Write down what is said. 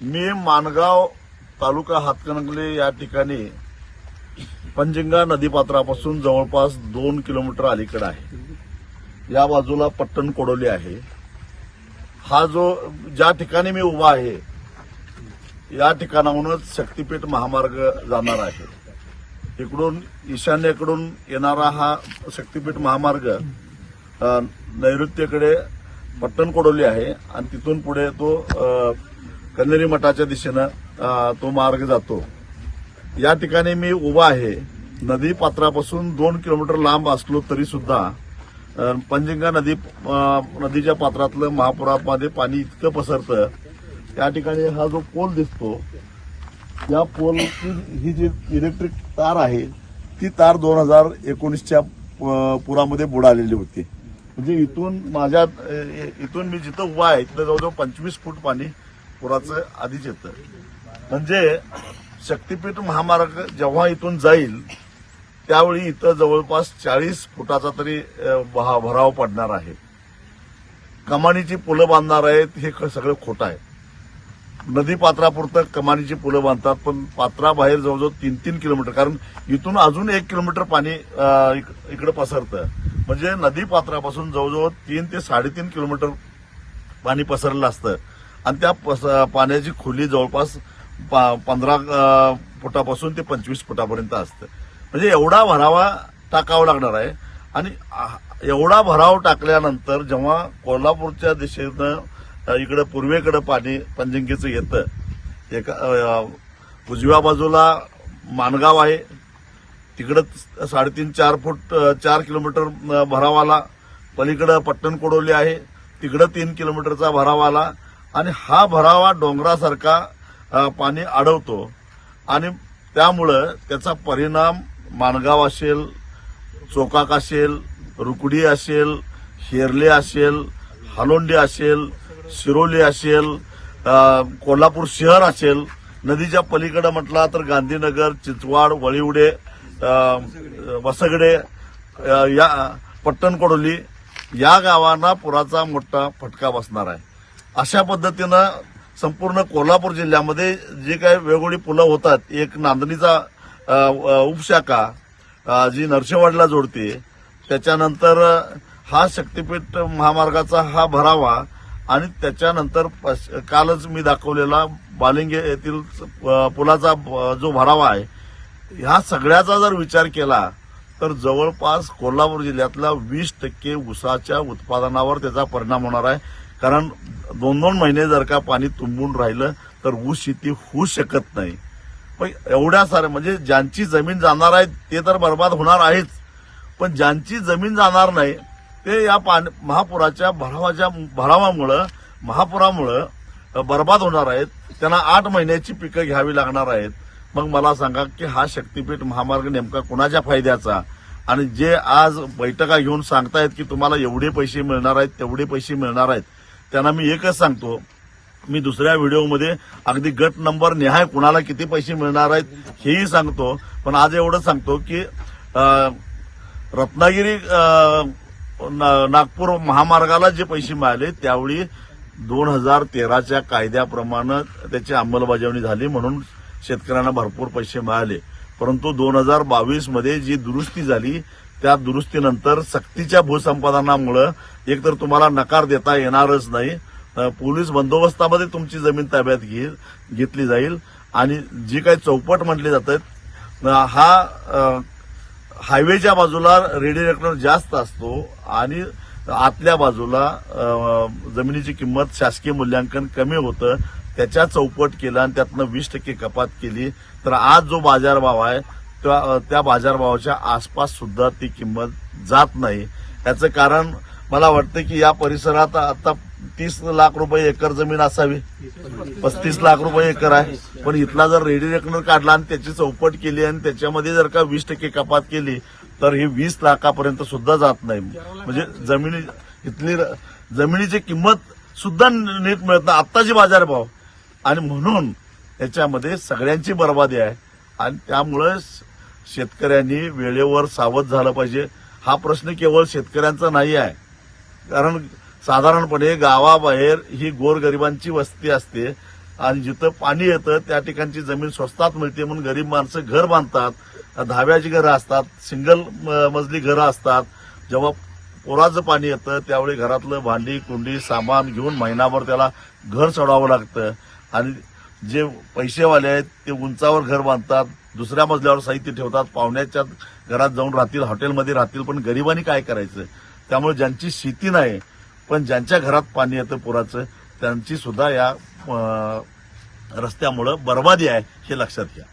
मी माणगाव तालुका हातकणंगले या ठिकाणी पंजिंगा नदीपात्रापासून जवळपास दोन किलोमीटर अलीकडे आहे. या बाजूला पट्टण कोडोली आहे. हा जो ज्या ठिकाणी मी उभा आहे या ठिकाणाहूनच शक्तीपीठ महामार्ग जाणार आहे. इकडून ईशान्येकडून येणारा हा शक्तीपीठ महामार्ग नैऋत्येकडे पट्टण कोडोली आहे आणि तिथून पुढे तो कन्हेरी मठाच्या दिशेनं तो मार्ग जातो. या ठिकाणी मी उभा आहे. नदी पात्रापासून दोन किलोमीटर लांब असलो तरी सुद्धा पंजिंगा नदी नदीच्या पात्रातलं महापुरामध्ये पाणी इतकं पसरतं. त्या ठिकाणी हा जो पोल दिसतो या पोलची ही जी इलेक्ट्रिक तार आहे ती तार दोन हजार एकोणीसच्या पुरामध्ये बुडालेली होती. म्हणजे इथून माझ्या इथून मी जिथं उभा आहे तिथं जवळजवळ पंचवीस फूट पाणी पुराचं आधीच येतं. म्हणजे शक्तीपीठ महामार्ग जेव्हा इथून जाईल त्यावेळी इथं जवळपास चाळीस फुटाचा तरी भराव पडणार आहे. कमानीची पुलं बांधणार आहेत हे सगळं खोटं आहे. नदी पात्रापुरतं कमानीची पुलं बांधतात पण पात्राबाहेर जवळजवळ तीन तीन किलोमीटर कारण इथून अजून एक किलोमीटर पाणी इक- इकडं पसरतं. म्हणजे नदी पात्रापासून जवळजवळ तीन ते साडेतीन किलोमीटर पाणी पसरलं असतं. आणि त्या पाण्याची खोली जवळपास पा पंधरा फुटापासून ते पंचवीस फुटापर्यंत असतं. म्हणजे एवढा भरावा टाकावा लागणार आहे. आणि एवढा भराव टाकल्यानंतर जेव्हा कोल्हापूरच्या दिशेनं इकडं पूर्वेकडं पाणी पंजंगीचं येतं एका उजव्या बाजूला माणगाव आहे. तिकडं साडेतीन चार फूट चार किलोमीटर भराव आला पलीकडं पट्टण कोडोली आहे. तिकडं तीन किलोमीटरचा भराव आला आणि हा भरावा डोंगरासारखा पाणी अडवतो आणि त्यामुळं त्याचा परिणाम माणगाव असेल चोकाक असेल रुकडी असेल हेरले असेल हालोंडी असेल शिरोली असेल कोल्हापूर शहर असेल नदीच्या पलीकडे म्हटला तर गांधीनगर चिंचवाड वळीवडे वसगडे या पट्टणकोडोली या गावांना पुराचा मोठा फटका बसणार आहे. अशा पद्धतीनं संपूर्ण कोल्हापूर जिल्ह्यामध्ये जे काही वेगवेगळी पुलं होतात एक नांदणीचा उपशाखा जी नरसेवाडीला जोडते त्याच्यानंतर हा शक्तीपीठ महामार्गाचा हा भरावा आणि त्याच्यानंतर पश- कालच मी दाखवलेला बालिंगे येथील पुलाचा जो भरावा आहे ह्या सगळ्याचा जर विचार केला तर जवळपास कोल्हापूर जिल्ह्यातल्या वीस टक्के ऊसाच्या उत्पादनावर त्याचा परिणाम होणार आहे. कारण दोन दोन महिने जर का पाणी तुंबून राहिलं तर ऊस शेती होऊ शकत नाही. पण एवढ्या साऱ्या म्हणजे ज्यांची जमीन जाणार आहे ते तर बर्बाद होणार आहेच. पण ज्यांची जमीन जाणार नाही ते या पाणी महापुराच्या भरावाच्या भरावामुळं महापुरामुळं बर्बाद होणार आहेत. त्यांना आठ महिन्याची पिकं घ्यावी लागणार आहेत. मग मला सांगा की हा शक्तीपीठ महामार्ग नेमका कुणाच्या फायद्याचा? आणि जे आज बैठका घेऊन सांगतायत की तुम्हाला एवढे पैसे मिळणार आहेत तेवढे पैसे मिळणार आहेत त्यांना मी एकच सांगतो मी दुसऱ्या व्हिडिओमध्ये अगदी गट नंबर निहाय कुणाला किती पैसे मिळणार आहेत हेही सांगतो पण आज एवढं सांगतो की रत्नागिरी ना- नागपूर महामार्गाला जे पैसे मिळाले त्यावेळी दोन हजार तेराच्या कायद्याप्रमाणे त्याची अंमलबजावणी झाली म्हणून शेतकऱ्यांना भरपूर पैसे मिळाले. परंतु दोन हजार बावीसमध्ये जी दुरुस्ती झाली त्या दुरुस्तीनंतर सक्तीच्या भूसंपादनामुळं एकतर तुम्हाला नकार देता येणारच नाही. पोलीस बंदोबस्तामध्ये तुमची जमीन ताब्यात घे घेतली जाईल. आणि जी काही चौपट म्हटली जातात हा हायवेच्या बाजूला रेडिएटर जास्त असतो आणि आतल्या बाजूला जमिनीची किंमत शासकीय मूल्यांकन कमी होतं. त्याच्या चौपट केलं आणि त्यातनं वीस टक्के कपात केली. तर आज जो बाजारभाव आहे त्या त्या बाजारभावाच्या आसपास सुद्धा ती किंमत जात नाही. याचं कारण मला वाटतं की या परिसरात आता तीस लाख रुपये एकर जमीन असावी. पस्तीस लाख रुपये एकर आहे. पण इथला जर रेडी रेकनर काढला आणि त्याची चौपट केली आणि त्याच्यामध्ये जर का वीस टक्के कपात केली तर ही वीस लाखापर्यंत सुद्धा जात नाही. म्हणजे जमिनी इथली र- जमिनीची किंमत सुद्धा नीट मिळत नाही. आत्ताची बाजारभाव. आणि म्हणून याच्यामध्ये सगळ्यांची बर्बादी आहे. आणि त्यामुळे शेतकऱ्यांनी वेळेवर सावध झालं पाहिजे. हा प्रश्न केवळ शेतकऱ्यांचा नाही आहे. कारण साधारणपणे गावाबाहेर ही गोरगरिबांची वस्ती असते आणि जिथं पाणी येतं त्या ठिकाणची जमीन स्वस्तात मिळते म्हणून गरीब माणसं घर बांधतात. दहाव्याची घरं असतात सिंगल म- मजली घरं असतात. जेव्हा पुराचं पाणी येतं त्यावेळी घरातलं भांडी कुंडी सामान घेऊन महिनाभर त्याला घर चढावं लागतं. आणि जे पैसेवाले आहेत ते उंचावर घर बांधतात दुसऱ्या मजल्यावर साहित्य ठेवतात पाहुण्याच्या घरात जाऊन राहतील हॉटेलमध्ये राहतील पण गरिबांनी काय करायचं? त्यामुळे ज्यांची शेती नाही पण ज्यांच्या घरात पाणी येतं पुराचं त्यांची सुद्धा या रस्त्यामुळं बर्बादी आहे हे लक्षात घ्या.